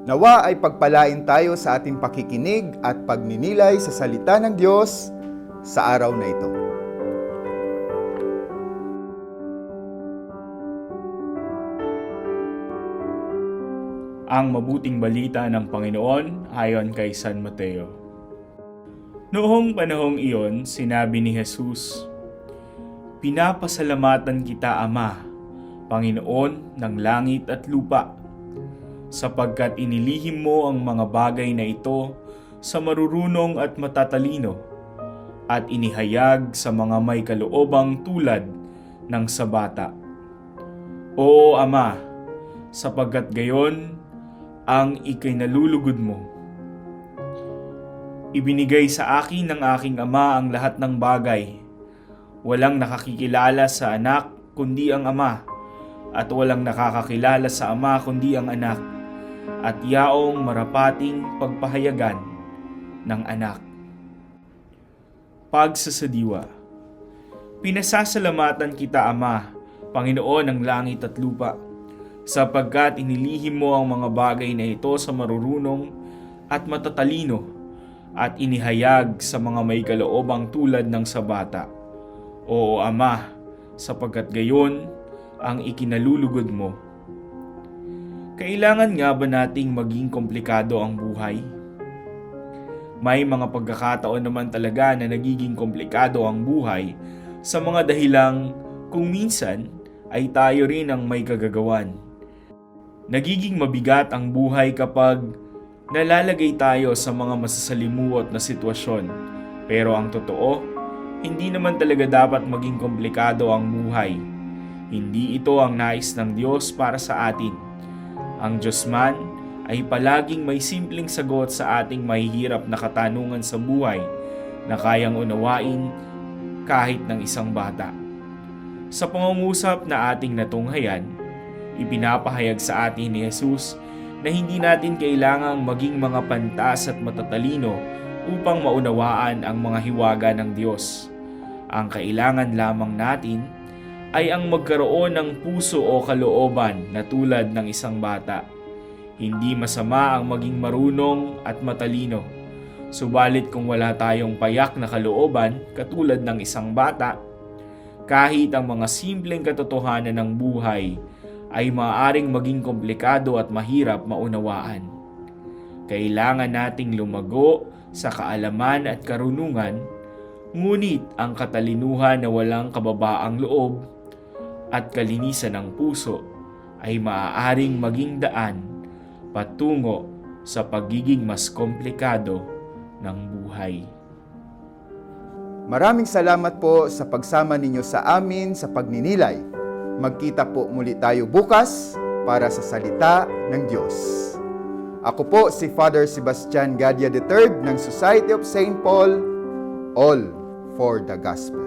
Nawa ay pagpalain tayo sa ating pakikinig at pagninilay sa salita ng Diyos sa araw na ito. Ang mabuting balita ng Panginoon ayon kay San Mateo. Noong panahong iyon, sinabi ni Jesus, Pinapasalamatan kita, Ama, Panginoon ng langit at lupa, sapagkat inilihim mo ang mga bagay na ito sa marurunong at matatalino, at inihayag sa mga may kaloobang tulad ng sabata. Oo, Ama, sapagkat gayon ang ikinalulugod mo. Ibinigay sa akin ng aking ama ang lahat ng bagay. Walang nakakikilala sa anak kundi ang ama, at walang nakakakilala sa ama kundi ang anak, at yaong marapating pagpahayagan ng anak. Pagsasadiwa Pinasasalamatan kita, Ama, Panginoon ng langit at lupa, sapagkat inilihim mo ang mga bagay na ito sa marurunong at matatalino at inihayag sa mga may kaloobang tulad ng sa bata. Oo, Ama, sapagkat gayon ang ikinalulugod mo. Kailangan nga ba nating maging komplikado ang buhay? May mga pagkakataon naman talaga na nagiging komplikado ang buhay sa mga dahilang kung minsan ay tayo rin ang may kagagawan. Nagiging mabigat ang buhay kapag nalalagay tayo sa mga masasalimuot na sitwasyon. Pero ang totoo, hindi naman talaga dapat maging komplikado ang buhay. Hindi ito ang nais ng Diyos para sa atin. Ang Diyos man ay palaging may simpleng sagot sa ating mahihirap na katanungan sa buhay na kayang unawain kahit ng isang bata. Sa pangungusap na ating natunghayan, ipinapahayag sa atin ni Jesus na hindi natin kailangang maging mga pantas at matatalino upang maunawaan ang mga hiwaga ng Diyos. Ang kailangan lamang natin ay ang magkaroon ng puso o kalooban na tulad ng isang bata. Hindi masama ang maging marunong at matalino. Subalit kung wala tayong payak na kalooban katulad ng isang bata, kahit ang mga simpleng katotohanan ng buhay ay maaaring maging komplikado at mahirap maunawaan. Kailangan nating lumago sa kaalaman at karunungan, ngunit ang katalinuhan na walang kababaang loob at kalinisan ng puso ay maaaring maging daan patungo sa pagiging mas komplikado ng buhay. Maraming salamat po sa pagsama ninyo sa amin sa pagninilay. Magkita po muli tayo bukas para sa salita ng Diyos. Ako po si Father Sebastian Gadia III ng Society of St. Paul, All for the Gospel.